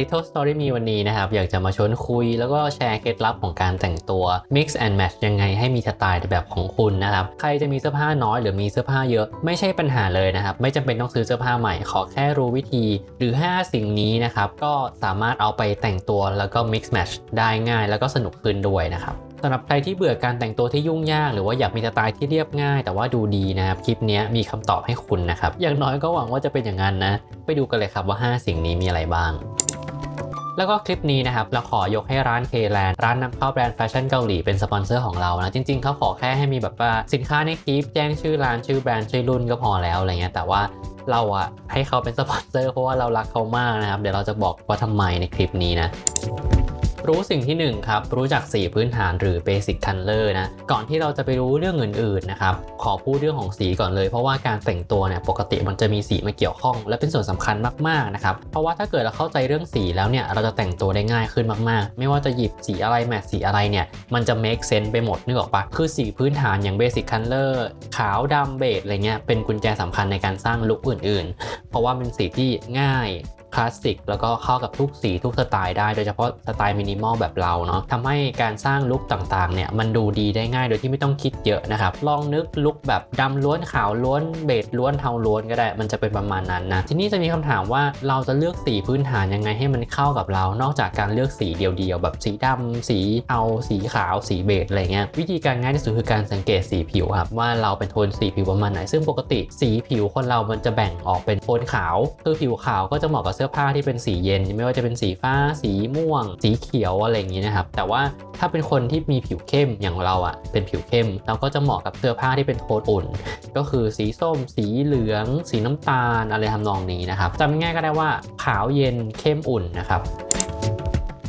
Little Story มีวันนี้นะครับ อยากจะมาชวนคุย แล้วก็แชร์เคล็ดลับของการแต่งตัว Mix and Match ยังไงให้มีสไตล์แบบของคุณนะครับ ใครจะมีเสื้อผ้าน้อยหรือมีเสื้อผ้าเยอะ ไม่ใช่ปัญหาเลยนะครับ ไม่จำเป็นต้องซื้อเสื้อผ้าใหม่ ขอแค่รู้วิธี หรือ 5 สิ่งนี้นะครับ ก็สามารถเอาไปแต่งตัวแล้วก็ Mix Match ได้ง่าย แล้วก็สนุกขึ้นด้วยนะครับสำหรับใครที่เบื่อการแต่งตัวที่ยุ่งยาก หรือว่าอยากมีสไตล์ที่เรียบง่าย แต่ว่าดูดีนะครับ คลิปนี้มีคำตอบให้คุณนะครับ อย่างน้อยก็หวังว่าจะเป็นอย่างนั้นนะ ไปดูกันเลยครับว่า 5 สิ่งนี้มีอะไรบ้าง แล้วก็คลิปนี้นะครับเราขอยกให้ร้าน K-Land ร้านนำเข้าแบรนด์แฟชั่นเกาหลีเป็นสปอนเซอร์ของเรานะจริงๆเขาขอแค่ให้มีแบบว่าสินค้าในคลิปแจ้งชื่อร้านชื่อแบรนด์ชื่อรุ่นก็พอแล้วอะไรเงี้ยแต่ว่าเราอะให้เขาเป็นสปอนเซอร์เพราะว่าเรารักเขามากนะครับเดี๋ยวเราจะบอกว่าทำไมในคลิปนี้นะ รู้สิ่งที่ 1 ครับ รู้จักสีพื้นฐานหรือ Basic Color นะ ก่อนที่เราจะไปรู้เรื่องอื่นๆนะครับ ขอพูดเรื่องของสีก่อนเลย เพราะว่าการแต่งตัวเนี่ยปกติมันจะมีสีมาเกี่ยวข้อง และเป็นส่วนสำคัญมากๆนะครับ เพราะว่าถ้าเกิดเราเข้าใจเรื่องสีแล้วเนี่ยเราจะแต่งตัวได้ง่ายขึ้นมากๆ ไม่ว่าจะหยิบสีอะไรแมทสีอะไรเนี่ยมันจะ make sense ไปหมดนึกออกปะคือสีพื้นฐานอย่าง Basic Color ขาวดำเบจอะไรเงี้ยเป็นกุญแจสำคัญในการสร้างลุคอื่น ๆ เพราะว่าเป็นสีที่ง่าย คลาสสิกแล้วก็เข้ากับทุกสีทุกสไตล์ได้โดยเฉพาะสไตล์มินิมอลแบบเราเนาะทำให้การสร้างลุคต่างๆเนี่ยมันดูดีได้ง่ายโดยที่ไม่ต้องคิดเยอะนะครับ ลองนึกลุคแบบดำล้วนขาวล้วนเบจล้วนเทาล้วนก็ได้ มันจะเป็นประมาณนั้นนะทีนี้จะมีคำถามว่าเราจะเลือกสีพื้นฐานยังไงให้มันเข้ากับเรา นอกจากการเลือกสีเดียวๆแบบสีดำสีเทาสีขาวสีเบจอะไรเงี้ยวิธีการง่ายที่สุดคือการสังเกตสีผิวครับว่าเราเป็นโทนสีผิวประมาณไหนซึ่งปกติสีผิวคนเรามันจะแบ่งออกเป็นโทนขาวคือผิวขาวก็จะเหมาะกับสื้อผ้าที่เป็นสีเย็น ไม่ว่าจะเป็นสีฟ้า สีม่วง สีเขียวอะไรอย่างนี้นะครับ แต่ว่าถ้าเป็นคนที่มีผิวเข้มอย่างเราอะ่ะ เป็นผิวเข้ม เราก็จะเหมาะกับเสื้อผ้าที่เป็นโทนอุ่น ก็คือสีส้ม สีเหลือง สีน้ำตาลอะไรทำนองนี้นะครับจำง่ายก็ได้ว่าขาวเย็นเข้มอุ่นนะครับ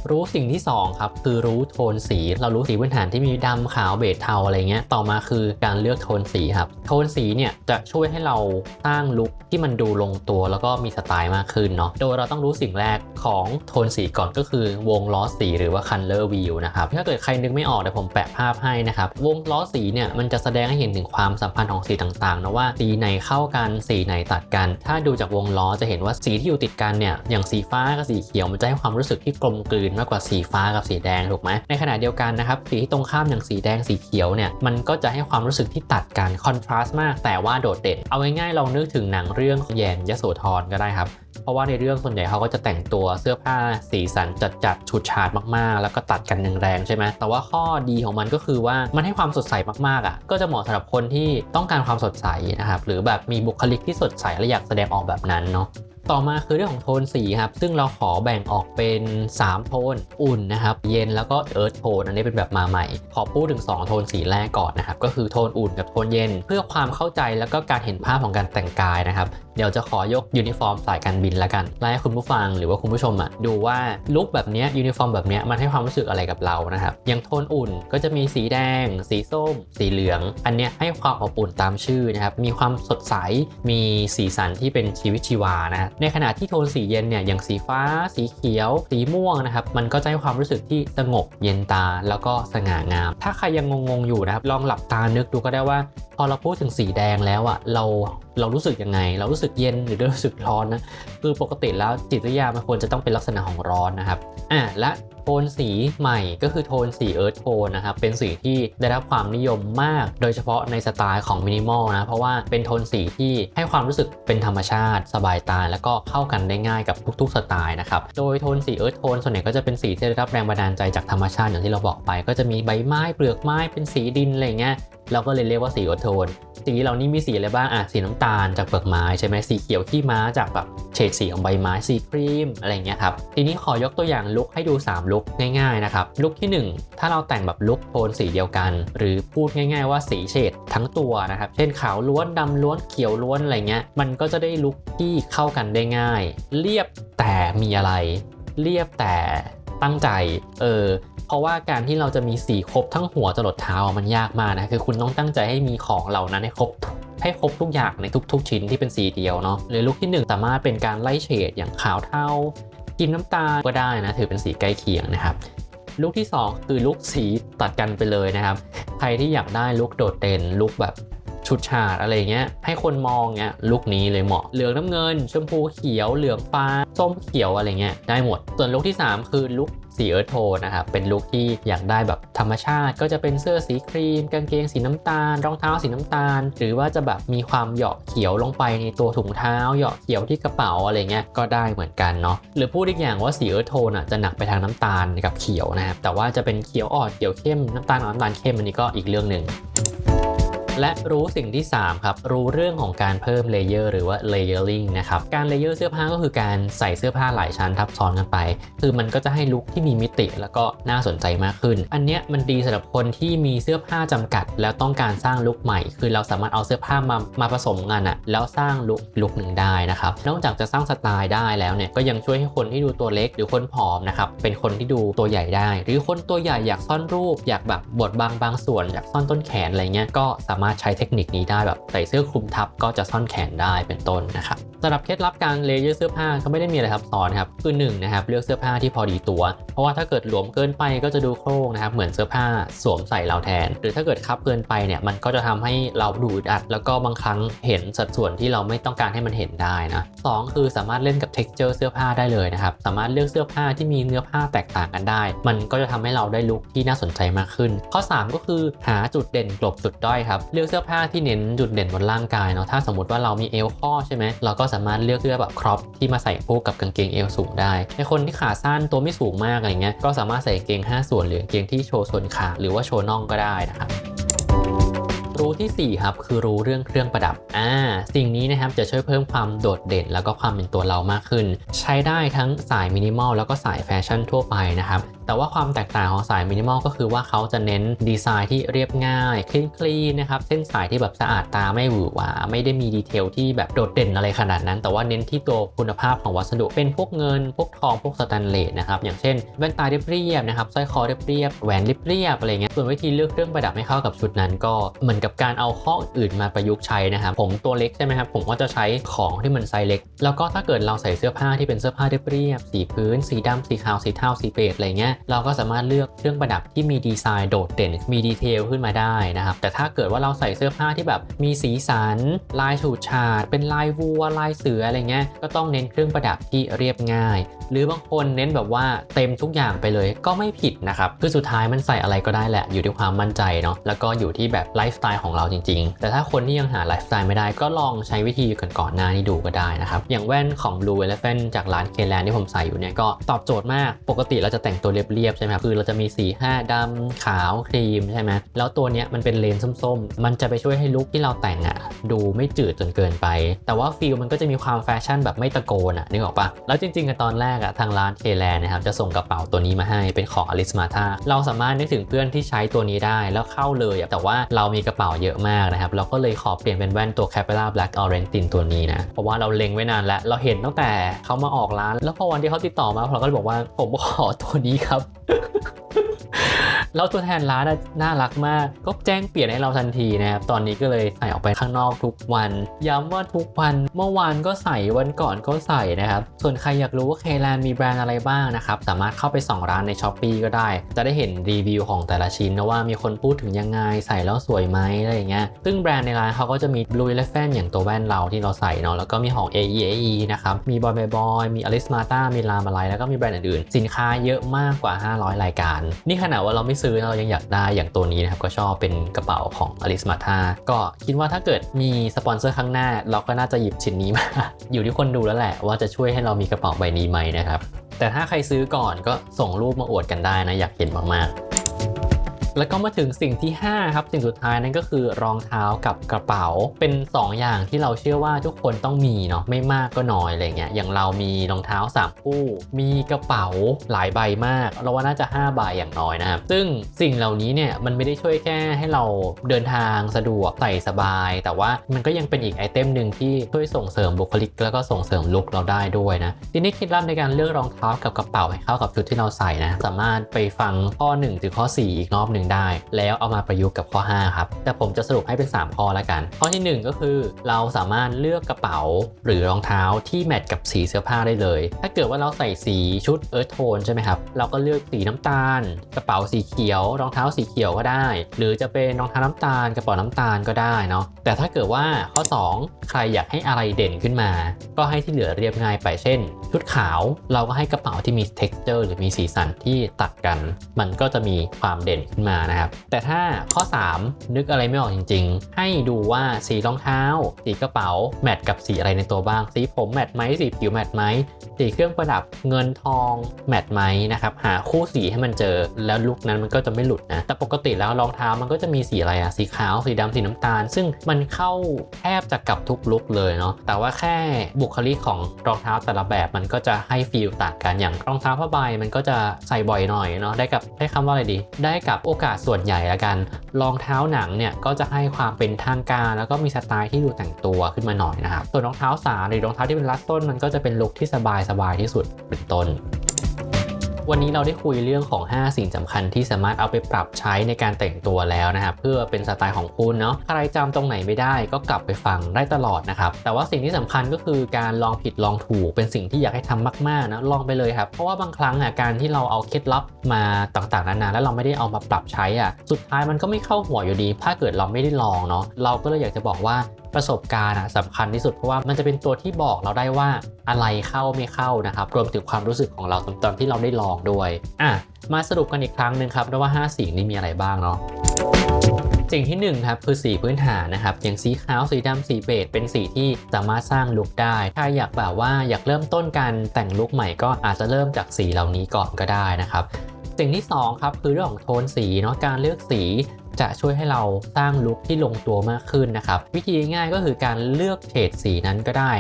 รู้สิ่งที่ 2 ครับ คือรู้โทนสี เรารู้สีพื้นฐานที่มีดำขาวเบจเทาอะไรเงี้ยต่อมาคือการเลือกโทนสีครับ โทนสีเนี่ยจะช่วยให้เราสร้างลุคที่มันดูลงตัวแล้วก็มีสไตล์มากขึ้นเนาะโดยเราต้องรู้สิ่งแรกของโทนสีก่อนก็คือวงล้อสีหรือว่า color wheel นะครับถ้าเกิดใครนึกไม่ออกเดี๋ยวผมแปะภาพให้นะครับวงล้อสีเนี่ยมันจะแสดงให้เห็นถึงความสัมพันธ์ของสีต่างๆนะว่าสีไหนเข้ากันสีไหนตัดกัน ถ้าดูจากวงล้อจะเห็นว่าสีที่อยู่ติดกันเนี่ยอย่างสีฟ้ากับสีเขียวมันจะให้ความรู้สึกที่กลมกลืนมากกว่าสีฟ้ากับสีแดงถูกไหมในขณะเดียวกันนะครับสีที่ตรงข้ามอย่างสีแดงสีเขียวเนี่ยมันก็จะให้ความรู้สึกที่ตัดกันคอนทราสต์มากแต่ว่าโดดเด่น เอาง่ายๆลองนึกถึงหนังเรื่องแยมยโสธรก็ได้ครับเพราะว่าในเรื่องส่วนใหญ่เขาก็จะแต่งตัวเสื้อผ้าสีสันจัดๆฉูดฉาดมากๆ แล้วก็ตัดกันแรงๆใช่ไหมแต่ว่าข้อดีของมันก็คือว่ามันให้ความสดใสมากๆอะก็จะเหมาะสำหรับคนที่ต้องการความสดใสนะครับหรือแบบมีบุคลิกที่สดใสและอยากแสดงออกแบบนั้นเนาะ ต่อมาคือเรื่องของโทนสีครับ ซึ่งเราขอแบ่งออกเป็น 3 โทนอุ่นนะครับ เย็นแล้วก็เอิร์ธโทนอันนี้เป็นแบบมาใหม่ ขอพูดถึง 2 โทนสีแรกก่อนนะครับ ก็คือโทนอุ่นกับโทนเย็น เพื่อความเข้าใจแล้วก็การเห็นภาพของการแต่งกายนะครับ เดี๋ยวจะขอยกยูนิฟอร์มสายการบินละกันไล่ให้คุณผู้ฟังหรือว่าคุณผู้ชมอะดูว่าลุคแบบนี้ยูนิฟอร์มแบบนี้มันให้ความรู้สึกอะไรกับเรานะครับอย่างโทนอุ่นก็จะมีสีแดง สีส้ม สีเหลือง อันเนี้ยให้ความอบอุ่นตามชื่อนะครับมีความสดใสมีสีสันที่เป็นชีวิตชีวานะในขณะที่โทนสีเย็นเนี่ยอย่างสีฟ้า สีเขียว สีม่วงนะครับมันก็จะให้ความรู้สึกที่สงบเย็นตาแล้วก็สง่างาม ถ้าใครยังงงๆอยู่นะครับลองหลับตานึกดูก็ได้ว่า พอเราพูดถึงสีแดงแล้วอะเราเรารู้สึกยังไง เรารู้สึกเย็นหรือรู้สึกร้อนนะคือปกติแล้วจิตวิทยามันควรจะต้องเป็นลักษณะของร้อนนะครับอะและโทนสีใหม่ก็คือโทนสีเอิร์ธโทนนะครับ เป็นสีที่ได้รับความนิยมมาก โดยเฉพาะในสไตล์ของมินิมอลนะ เพราะว่าเป็นโทนสีที่ให้ความรู้สึกเป็นธรรมชาติ สบายตา แล้วก็เข้ากันได้ง่ายกับทุกๆสไตล์นะครับ โดยโทนสีเอิร์ธโทนส่วนใหญ่ก็จะเป็นสีที่ได้รับแรงบันดาลใจจากธรรมชาติอย่างที่เราบอกไป ก็จะมีใบไม้เปลือกไม้เป็นสีดินอะไรเงี้ย เราก็เลยเรียกว่าสีเอิร์ธโทนสีเหล่านี้มีสีอะไรบ้างอะสีน้ำตาลจากเปลือกไม้ใช่ไหมสีเขียวขี้ม้าจากแบบเฉดสีของใบไม้สีครีมอะไรเงี้ยครับทีนี้ขอยกตัวอย่างลุคให้ดู 3 ลุคง่ายๆนะครับลุคที่ 1 ถ้าเราแต่งแบบลุคโทนสีเดียวกัน หรือพูดง่าย ๆ ว่าสีเฉดทั้งตัวนะครับเช่นขาวล้วนดำล้วนเขียวล้วนอะไรเงี้ยมันก็จะได้ลุคที่เข้ากันได้ง่าย เรียบแต่มีอะไร เรียบแต่ ตั้งใจ เออ เพราะว่าการที่เราจะมีสีครบทั้งหัวจรดเท้ามันยากมากนะ คือคุณต้องตั้งใจให้มีของเหล่านั้นให้ครบให้ครบทุกอย่างในทุก ๆ ชิ้นที่เป็นสีเดียวเนาะหรือลุคที่ 1 สามารถเป็นการไล่เฉดอย่างขาวเทากินน้ำตาลก็ได้นะถือเป็นสีใกล้เคียงนะครับลุคที่ 2 คือลุคสีตัดกันไปเลยนะครับ ใครที่อยากได้ลุคโดดเด่นลุคแบบ ชุดฉาดอะไรเงี้ยให้คนมองเงี้ยลุคนี้เลยเหมาะเหลืองน้ำเงิน ชมพูเขียวเหลืองฟ้าส้มเขียวอะไรเงี้ยได้หมด ส่วนลุคที่ 3 คือลุคสีเอิร์ธโทนนะครับ เป็นลุคที่อยากได้แบบธรรมชาติ ก็จะเป็นเสื้อสีครีม กางเกงสีน้ำตาล รองเท้าสีน้ำตาล หรือว่าจะแบบมีความเหยาะเขียวลงไปในตัวถุงเท้า เหยาะเขียวที่กระเป๋าอะไรเงี้ย ก็ได้เหมือนกันเนาะ หรือพูดอีกอย่างว่าสีเอิร์ธโทนอะจะหนักไปทางน้ำตาลกับเขียวนะครับ แต่ว่าจะเป็นเขียวอ่อน เขียวเข้ม น้ำตาลอ่อนน้ำตาลเข้มอันนี้ก็อีกเรื่องหนึ่ง และรู้สิ่งที่ 3 ครับ รู้เรื่องของการเพิ่มเลเยอร์หรือว่า layering นะครับ การเลเยอร์เสื้อผ้าก็คือการใส่เสื้อผ้าหลายชั้นทับซ้อนกันไป คือมันก็จะให้ลุคที่มีมิติแล้วก็น่าสนใจมากขึ้น อันเนี้ยมันดีสำหรับคนที่มีเสื้อผ้าจำกัด แล้วต้องการสร้างลุคใหม่ คือเราสามารถเอาเสื้อผ้ามามาผสมกันอะแล้วสร้างลุคลุคหนึ่งได้นะครับ นอกจากจะสร้างสไตล์ได้แล้วเนี่ยก็ยังช่วยให้คนที่ดูตัวเล็กหรือคนผอมนะครับเป็นคนที่ดูตัวใหญ่ได้ หรือคนตัวใหญ่อยากซ่อนรูป อยากแบบบดบางบางส่วนอยากซ่อนต้นแขนอะไรเงี้ยก็สามารถใช้เทคนิคนี้ได้แบบใส่เสื้อคลุมทับก็จะซ่อนแขนได้เป็นต้นนะครับ สำหรับเคล็ดลับการเลเยอร์เสื้อผ้าก็ไม่ได้มีอะไรซับซ้อนครับคือ1นงนะครับเลือกเสื้อผ้าที่พอดีตัว เพราะว่าถ้าเกิดหลวมเกินไปก็จะดูโครงนะครับเหมือนเสื้อผ้าสวมใส่เราแทน หรือถ้าเกิดคับเกินไปเนี่ยมันก็จะทำให้เราดูอึดอัด แล้วก็บางครั้งเห็นสัดส่วนที่เราไม่ต้องการให้มันเห็นได้นะสองคือสามารถเล่นกับ t e x t อร์เสื้อผ้าได้เลยนะครับสามารถเลือกเสื้อผ้าที่มีเนื้อผ้าแตกต่างกันได้ มันก็จะทำให้เราได้ลุคที่น่าสนใจมากขึ้น ข้อ 3 ก็คือหาจุดเด่นกลบจุดด้อยครับเลือกเสื้อผ้าที่เน้นจุดเด่นบนร่างกายเนาะถ้าสมมติว่าเรามีเอวข้อใช่ไหมเราก็สามารถเลือกเสื้อแบบครอปที่มาใส่คู่กับกางเกงเอวสูงได้ในคนที่ขาสั้นตัวไม่สูงมากอะไรเงี้ยก็สามารถใส่กางเกง 5 ส่วนหรือกางเกงที่โชว์ส่วนขาหรือว่าโชว์น่องก็ได้นะครับรู้ที่4ครับคือรู้เรื่องเครื่องประดับ อ่า สิ่งนี้นะครับจะช่วยเพิ่มความโดดเด่น แล้วก็ความเป็นตัวเรามากขึ้น ใช้ได้ทั้งสายมินิมอลแล้วก็สายแฟชั่นทั่วไปนะครับ แต่ว่าความแตกต่างของสายมินิมอลก็คือว่าเขาจะเน้นดีไซน์ที่เรียบง่ายคลีนคลีนนะครับเส้นสายที่แบบสะอาดตาไม่หวือหวาไม่ได้มีดีเทลที่แบบโดดเด่นอะไรขนาดนั้น แต่ว่าเน้นที่ตัวคุณภาพของวัสดุเป็นพวกเงิน พวกทองพวกสแตนเลสนะครับอย่างเช่นแว่นตาเรียบๆนะครับสร้อยคอเรียบๆแหวนเรียบๆอะไรเงี้ยส่วนวิธีเลือกเครื่องประดับให้เข้ากับชุดนั้น ก็เหมือนกับการเอาข้ออื่นมาประยุกต์ใช้นะครับผมตัวเล็กใช่ไหมครับผมก็จะใช้ของที่มันไซส์เล็ก แล้วก็ถ้าเกิดเราใส่เสื้อผ้าที่เป็นเสื้อผ้าเรียบๆสีพื้น สีดำสีขาวสีเทาสีเบจอะไรเงี้ยเราก็สามารถเลือกเครื่องประดับที่มีดีไซน์โดดเด่น มีดีเทลขึ้นมาได้นะครับ แต่ถ้าเกิดว่าเราใส่เสื้อผ้าที่แบบมีสีสัน ลายฉูดฉาด เป็นลายวัว ลายเสืออะไรเงี้ย ก็ต้องเน้นเครื่องประดับที่เรียบง่าย หรือบางคนเน้นแบบว่าเต็มทุกอย่างไปเลยก็ไม่ผิดนะครับ คือสุดท้ายมันใส่อะไรก็ได้แหละ อยู่ที่ความมั่นใจเนาะ แล้วก็อยู่ที่แบบไลฟ์สไตล์ของเราจริง ๆ แต่ถ้าคนที่ยังหาไลฟ์สไตล์ไม่ได้ก็ลองใช้วิธีก่อนๆหน้านี้ดูก็ได้นะครับ อย่างแว่นของ Blue Elephant จากร้านเคแลนที่ผมใส่อยู่เนี่ยก็ตอบโจทย์มาก ปกติเราจะแต่งตัวเรียบๆใช่ไหมครับคือเราจะมีสีห้าดำขาวครีมใช่ไหมแล้วตัวเนี้ยมันเป็นเลนส้มๆ มันจะไปช่วยให้ลุคที่เราแต่งอะดูไม่จืดจนเกินไป แต่ว่าฟิลมันก็จะมีความแฟชั่นแบบไม่ตะโกนอะนึกออกปะแล้วจริงๆอะตอนแรกอะทางร้านเคแลนนะครับจะส่งกระเป๋าตัวนี้มาให้เป็นของอลิสมาธาเราสามารถนึกถึงเพื่อนที่ใช้ตัวนี้ได้แล้วเข้าเลยอะแต่ว่าเรามีกระเป๋าเยอะมากนะครับเราก็เลยขอเปลี่ยนเป็นแว่นตัว Capella Black Orange Tin ตัวนี้นะเพราะว่าเราเล็งไว้นานแล้วเราเห็นตั้งแต่เขามาออกร้าน แล้วพอวันที่เขาติดต่อมาเราก็เลยบอกว่าผมขอตัวนี้คครับ แล้วตัวแทนร้านน่ะน่ารักมาก ก็แจ้งเปลี่ยนให้เราทันทีนะครับ ตอนนี้ก็เลยใส่ออกไปข้างนอกทุกวัน ย้ำว่าทุกวัน เมื่อวานก็ใส่วันก่อนก็ใส่นะครับ ส่วนใครอยากรู้ว่าเคแลนมีแบรนด์อะไรบ้างนะครับ สามารถเข้าไปส่องร้านใน s h อ p e e ก็ได้ จะได้เห็นรีวิวของแต่ละชิ้นนะว่ามีคนพูดถึงยังไงใส่แล้วสวยไหมอะไรอย่างเงี้ย ซึ่งแบรนด์ในร้านเขาก็จะมี Blue Elephant อย่างตัวแว่นเราที่เราใส่เนาะ แล้วก็มีของ AE AE นะครับ มี Boy Boy Boy มี Alice Mata มี l a m a l a y แล้วก็มีแบรนด์อื่นๆ สินค้าเยอะมากกว่า 500 รายการ นี่ขนาดว่าเราไม่ซื้อเรายังอยากได้อย่างตัวนี้นะครับ ก็ชอบเป็นกระเป๋าของอลิสมาธาก็คิดว่าถ้าเกิดมีสปอนเซอร์ข้างหน้า เราก็น่าจะหยิบชิ้นนี้มา อยู่ที่คนดูแล้วแหละว่าจะช่วยให้เรามีกระเป๋าใบนี้ไหมนะครับแต่ถ้าใครซื้อก่อนก็ส่งรูปมาอวดกันได้นะอยากเห็นมากๆ แล้วก็มาถึงสิ่งที่ 5 ครับ สิ่งสุดท้ายนั่นก็คือรองเท้ากับกระเป๋า เป็น 2 อย่างที่เราเชื่อว่าทุกคนต้องมีเนาะไม่มากก็น้อยอะไรเงี้ยอย่างเรามีรองเท้า3คู่มีกระเป๋าหลายใบมาก เราว่าน่าจะ 5 ใบอย่างน้อยนะครับ ซึ่งสิ่งเหล่านี้เนี่ยมันไม่ได้ช่วยแค่ให้เราเดินทางสะดวกใส่สบาย แต่ว่ามันก็ยังเป็นอีกไอเทมหนึ่งที่ช่วยส่งเสริมบุคลิก แล้วก็ส่งเสริมลุคเราได้ด้วยนะทีนี้เคล็ดลับในการเลือกรองเท้ากับกระเป๋าให้เข้ากับชุดที่เราใส่นะสามารถไปฟังข้อ1ถึงข้อ 4 อีกรอบหนึ่งนึ่งได้ แล้วเอามาประยุกต์กับข้อ 5 ครับ แต่ผมจะสรุปให้เป็น 3 ข้อแล้วกัน ข้อทีหนึ่1 ก็คือ เราสามารถเลือกกระเป๋าหรือรองเท้าที่แมทกับสีเสื้อผ้าได้เลย ถ้าเกิดว่าเราใส่สีชุดเอิร์ธโทนใช่ไหมครับ เราก็เลือกสีน้ำตาล กระเป๋าสีเขียว รองเท้าสีเขียวก็ได้ หรือจะเป็นรองเท้าน้ำตาล กระเป๋าน้ำตาลก็ได้เนาะ แต่ถ้าเกิดว่าข้อ 2 ใครอยากให้อะไรเด่นขึ้นมา ก็ให้ที่เหลือเรียบง่ายไป เช่น ชุดขาวเราก็ให้กระเป๋าที่มี texture หรือมีสีสันที่ตัดกัน มันก็จะมีความเด่นขึ้นมานะครับ แต่ถ้าข้อ 3 นึกอะไรไม่ออกจริง ๆ ให้ดูว่าสีรองเท้า สีกระเป๋า แมทกับสีอะไรในตัวบ้าง สีผมแมทไหมสีผิวแมทไหมสีเครื่องประดับเงินทองแมทไหมนะครับหาคู่สีให้มันเจอแล้วลุคนั้นมันก็จะไม่หลุดนะแต่ปกติแล้วรองเท้ามันก็จะมีสีอะไรอะสีขาวสีดำสีน้ำตาล ซึ่งมันเข้าแทบจะกับทุกลุคเลยเนาะแต่ว่าแค่บุคลิกของรองเท้าแต่ละแบบมันก็จะให้ฟีลต่างกันอย่างรองเท้าผ้าใบมันก็จะใส่บ่อยหน่อยเนาะได้กับใช้คำว่าอะไรดี ได้กับโอกาสส่วนใหญ่ละกัน รองเท้าหนังเนี่ยก็จะให้ความเป็นทางการ แล้วก็มีสไตล์ที่ดูแต่งตัวขึ้นมาหน่อยนะครับ ส่วนรองเท้าสาหรือรองเท้าที่เป็นรัดส้นมันก็จะเป็นลุคที่สบายสบายๆที่สุดเป็นต้น วันนี้เราได้คุยเรื่องของ 5 สิ่งสำคัญที่สามารถเอาไปปรับใช้ในการแต่งตัวแล้วนะครับเพื่อเป็นสไตล์ของคุณเนาะใครจำตรงไหนไม่ได้ก็กลับไปฟังได้ตลอดนะครับแต่ว่าสิ่งที่สำคัญก็คือการลองผิดลองถูกเป็นสิ่งที่อยากให้ทำมากๆนะลองไปเลยครับเพราะว่าบางครั้งอะการที่เราเอาเคล็ดลับมาต่างๆนานาแล้วเราไม่ได้เอามาปรับใช้อะสุดท้ายมันก็ไม่เข้าหัวอยู่ดี ถ้าเกิดเราไม่ได้ลองเนาะเราก็เลยอยากจะบอกว่า ประสบการณ์อะสำคัญที่สุดเพราะว่ามันจะเป็นตัวที่บอกเราได้ว่าอะไรเข้าไม่เข้านะครับ รวมถึงความรู้สึกของเราตอนที่เราได้ลองด้วยอะมาสรุปกันอีกครั้งหนึ่งครับว่า 5 สิ่งนี้มีอะไรบ้างเนาะสิ่งที่1ครับคือสีพื้นฐานนะครับอย่างสีขาวสีดำสีเบจเป็นสีที่สามารถสร้างลุคได้ ถ้าอยากแบบว่าอยากเริ่มต้นการแต่งลุคใหม่ก็อาจจะเริ่มจากสีเหล่านี้ก่อนก็ได้นะครับสิ่งที่2ครับคือเรื่องของโทนสีเนาะการเลือกสี จะช่วยให้เราสร้างลุคที่ลงตัวมากขึ้นนะครับ วิธีง่ายก็คือการเลือกเฉดสีนั้นก็ได้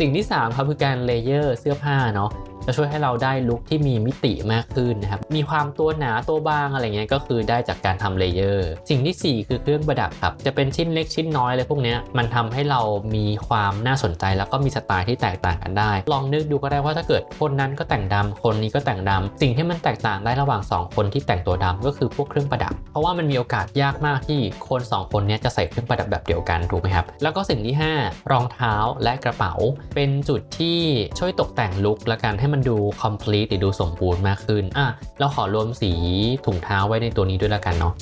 สิ่งที่ 3 ครับคือการเลเยอร์เสื้อผ้าเนาะ จะช่วยให้เราได้ลุคที่มีมิติมากขึ้นนะครับ มีความตัวหนาตัวบางอะไรเงี้ยก็คือได้จากการทำเลเยอร์ สิ่งที่ 4 คือเครื่องประดับครับ จะเป็นชิ้นเล็กชิ้นน้อยอะไรพวกเนี้ยมันทำให้เรามีความน่าสนใจแล้วก็มีสไตล์ที่แตกต่างกันได้ ลองนึกดูก็ได้ว่าถ้าเกิดคนนั้นก็แต่งดำคนนี้ก็แต่งดำสิ่งที่มันแตกต่างได้ระหว่าง 2 คนที่แต่งตัวดำก็คือพวกเครื่องประดับ เพราะว่ามันมีโอกาสยากมากที่คน 2 คนนี้จะใส่เครื่องประดับแบบเดียวกันถูกไหมครับ แล้วก็สิ่งที่ 5 รองเท้าและกระเป๋า เป็นจุดที่ช่วยตกแต่งลุคและกันให้มันดู complete หรือดูสมบูรณ์มากขึ้นอะเราขอรวมสีถุงเท้าไว้ในตัวนี้ด้วยแล้วกันเนาะ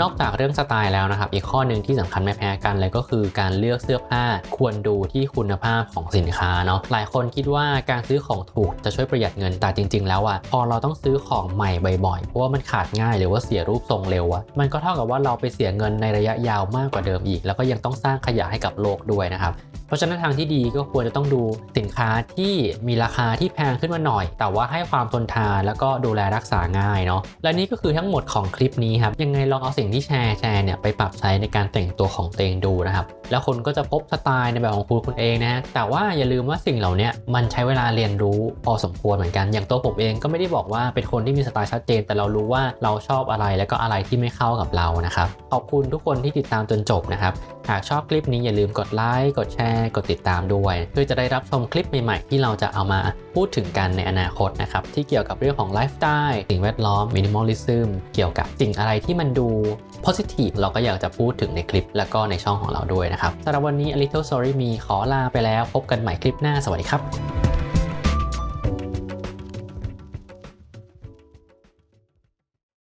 นอกจากเรื่องสไตล์แล้วนะครับ อีกข้อหนึ่งที่สำคัญไม่แพ้กันเลยก็คือการเลือกเสื้อผ้าควรดูที่คุณภาพของสินค้าเนาะหลายคนคิดว่าการซื้อของถูกจะช่วยประหยัดเงินแต่จริง ๆ แล้วอะพอเราต้องซื้อของใหม่บ่อยๆเพราะว่ามันขาดง่ายหรือว่าเสียรูปทรงเร็วอะมันก็เท่ากับว่าเราไปเสียเงินในระยะยาวมากกว่าเดิมอีก แล้วก็ยังต้องสร้างขยะให้กับโลกด้วยนะครับเพราะฉะนั้นทางที่ดีก็ควรจะต้องดูสินค้าที่มีราคาที่แพงขึ้นมาหน่อย แต่ว่าให้ความทนทานแล้วก็ดูแลรักษาง่ายเนาะและนี่ก็คือทั้งหมดของคลิปนี้ครับยังไงลองเอาสิ่งที่แชร์แชร์เนี่ยไปปรับใช้ในการแต่งตัวของตัวเองดูนะครับ แล้วคุณก็จะพบสไตล์ในแบบของคุณคุณเองนะฮะแต่ว่าอย่าลืมว่าสิ่งเหล่านี้มันใช้เวลาเรียนรู้พอสมควรเหมือนกัน อย่างตัวผมเองก็ไม่ได้บอกว่าเป็นคนที่มีสไตล์ชัดเจน แต่เรารู้ว่าเราชอบอะไรแล้วก็อะไรที่ไม่เข้ากับเรานะครับขอบคุณทุกคนที่ติดตามจนจบนะครับหากชอบคลิปนี้อย่าลืมกดไลค์กดแชร์กดติดตามด้วย เพื่อจะได้รับชมคลิปใหม่ ๆ ที่เราจะเอามาพูดถึงกันในอนาคตนะครับที่เกี่ยวกับเรื่องของไลฟ์สไตล์สิ่งแวดล้อมมินิมอลิซึมเกี่ยวกับสิ่งอะไรที่มันดู positive เราก็อยากจะพูดถึงในคลิปแล้วก็ในช่องของเราด้วยนะครับสำหรับวันนี้ A Little Story มีขอลาไปแล้ว พบกันใหม่คลิปหน้าสวัสดีครับ